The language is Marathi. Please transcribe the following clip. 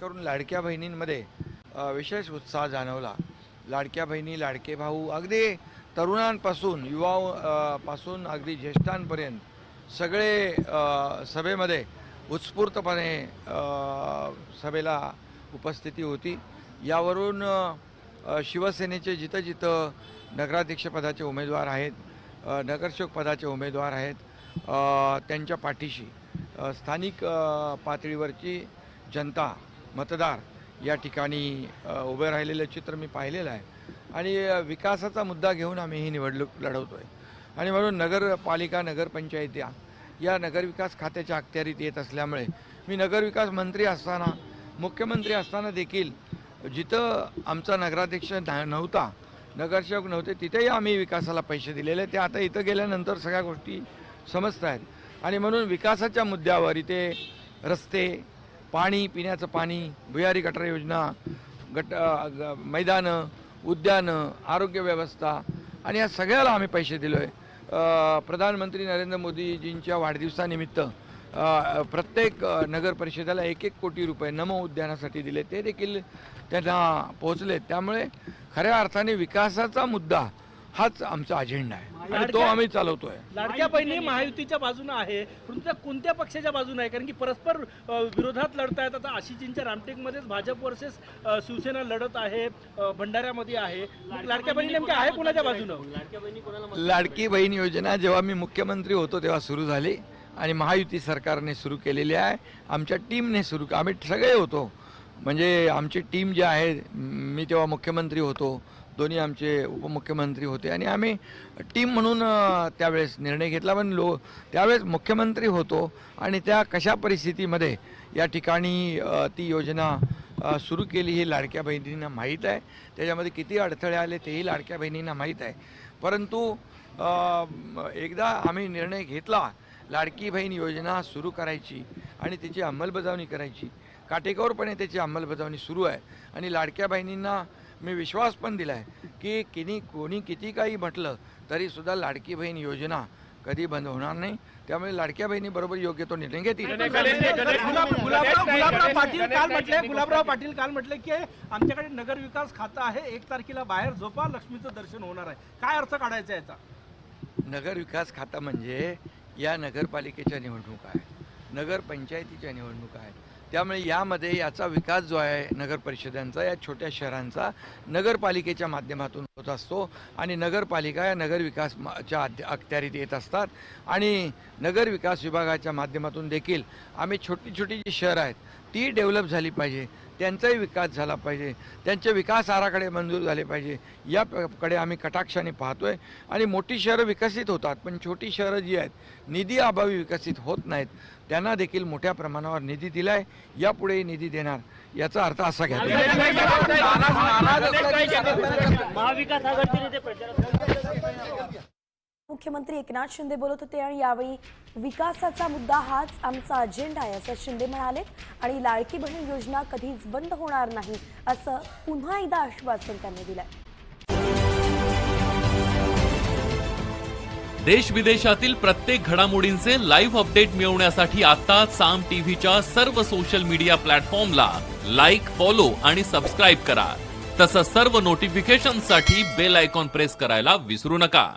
करून लाडक्या बहिणींमध्ये विशेष उत्साह जाणवला. लाडक्या बहिणी लाडके भाऊ अगदी तरुणांपासून युवा पासून अगदी ज्येष्ठांपर्यंत सगळे सभेमध्ये उत्स्फूर्तपणे सभेला उपस्थिती होती. यावरून शिवसेनेचे जिथं जिथं नगराध्यक्षपदाचे उमेदवार आहेत अ, नगरसेवक पदाचे उमेदवार आहेत त्यांच्या पाठीशी स्थानिक पातळीवरची जनता मतदार या ठिकाणी उभे राहिलेलं चित्र मी पाहिलेलं आहे. आणि विकासाचा मुद्दा घेऊन आम्ही ही निवडणूक लढवतो आहे आणि म्हणून नगरपालिका नगरपंचायत्या या नगरविकास खात्याच्या अखत्यारीत येत असल्यामुळे मी नगरविकास मंत्री असताना मुख्यमंत्री असताना देखील जिथं आमचा नगराध्यक्ष नव्हता नगरसेवक नव्हते तिथेही आम्ही विकासाला पैसे दिलेले ते आता इथं गेल्यानंतर सगळ्या गोष्टी समजत आहेत. आणि म्हणून विकासाच्या मुद्द्यावर इथे रस्ते पाणी पिण्याचं पाणी भुयारी गटर योजना गट ग- मैदानं उद्यानं आरोग्य व्यवस्था आणि या सगळ्याला आम्ही पैसे दिलो आहे प्रधानमंत्री नरेंद्र मोदीजींच्या वाढदिवसानिमित्त प्रत्येक नगर परिषदेला एक एक कोटी रुपये नमो उद्यानासाठी दिले. ते देखील त्यांना पोहोचले त्यामुळे खऱ्या अर्थाने विकासाचा मुद्दा हाच आमचा अजेंडा आहे. आणि तो आम्ही चालवतोय. लाडक्या बहिणी महायुतीच्या बाजूने आहे. परंतु त्या कोणत्या पक्षाच्या बाजूने आहे? कारण की परस्पर अ, विरोधात लढतायत. आता आशिजींच्या रामटेकमध्येच भाजप वर्सेस अ, शिवसेना लढत आहे अ, भंडाऱ्यामध्ये आहे. मग लाडक्या बहिणी नेमक्या आहे कोणाच्या बाजूनं? लाडकी बहीण योजना जेव्हा मी मुख्यमंत्री होतो तेव्हा सुरू झाली. आणि महायुती सरकारने सुरू केलेली आहे. आमच्या टीमने सुरू आम्ही सगळे होतो. म्हणजे आमची टीम जी आहे मी तेव्हा मुख्यमंत्री होतो. दोन्ही आमचे उपमुख्यमंत्री होते. आणि आम्ही टीम म्हणून त्यावेळेस निर्णय घेतला. पण लो त्यावेळेस मुख्यमंत्री होतो आणि त्या कशा परिस्थितीमध्ये या ठिकाणी ती योजना सुरू केली ही लाडक्या बहिणींना माहीत आहे. त्याच्यामध्ये किती अडथळे आले तेही लाडक्या बहिणींना माहीत आहे. परंतु एकदा आम्ही निर्णय घेतला लाडकी बहीण योजना सुरू करायची आणि त्याची अंमलबजावणी करायची. काटेकोरपणे त्याची अंमलबजावणी सुरू आहे. आणि लाडक्या बहिणींना मी विश्वास पण दिला आहे की किनी कोणी किती काही म्हटलं तरीसुद्धा लाडकी बहीण योजना कधी बंद होणार नाही. त्यामुळे लाडक्या बहिणीबरोबर योग्य तो निर्णय घेतील. गुलाब- गुलाबराव पाटील काल म्हटले गुलाबराव पाटील काल म्हटले की आमच्याकडे नगर विकास खातं आहे एक तारखेला बाहेर झोपा लक्ष्मीचं दर्शन होणार आहे. काय अर्थ काढायचा आहे याचा? नगर विकास खातं म्हणजे या नगरपालिकेच्या निवडणुका आहेत नगरपंचायतीच्या निवडणुका आहेत. त्यामुळे यामध्ये याचा विकास जो आहे नगर परिषदांचा या छोट्या शहरांचा नगरपालिकेच्या माध्यमातून होत असतो आणि नगरपालिका या नगरविकास च्या अध्य- अखत्यारीत येत असतात. आणि नगर विकास विभागाच्या माध्यमातून देखील आम्ही छोटी छोटी जी शहरं आहेत ती डेव्हलप झाली पाहिजे. त्यांचाही विकास झाला पाहिजे. त्यांचे विकास आराखडे मंजूर झाले पाहिजे. याकडे आम्ही कटाक्षाने पाहतोय. आणि मोठी शहरं विकसित होतात पण छोटी शहरं जी आहेत निधी अभावी विकसित होत नाहीत. त्यांना देखील मोठ्या प्रमाणावर निधी दिलाय. यापुढेही निधी देणार. याचा अर्थ असा घ्या. महाविकास मुख्यमंत्री एकनाथ शिंदे बोलत होते आणि यावेळी विकासाचा मुद्दा हाच आमचा अजेंडा आहे असं शिंदे म्हणाले. आणि लाडकी बहीण योजना कधीच बंद होणार नाही असं पुन्हा एकदा आश्वासन त्यांनी दिलंय. देश विदेशातील प्रत्येक घडामोडींचे लाईव्ह अपडेट मिळवण्यासाठी आता साम टीव्हीच्या सर्व सोशल मीडिया प्लॅटफॉर्मला लाईक फॉलो आणि सबस्क्राईब करा. तसंच सर्व नोटिफिकेशनसाठी बेल आयकॉन प्रेस करायला विसरू नका.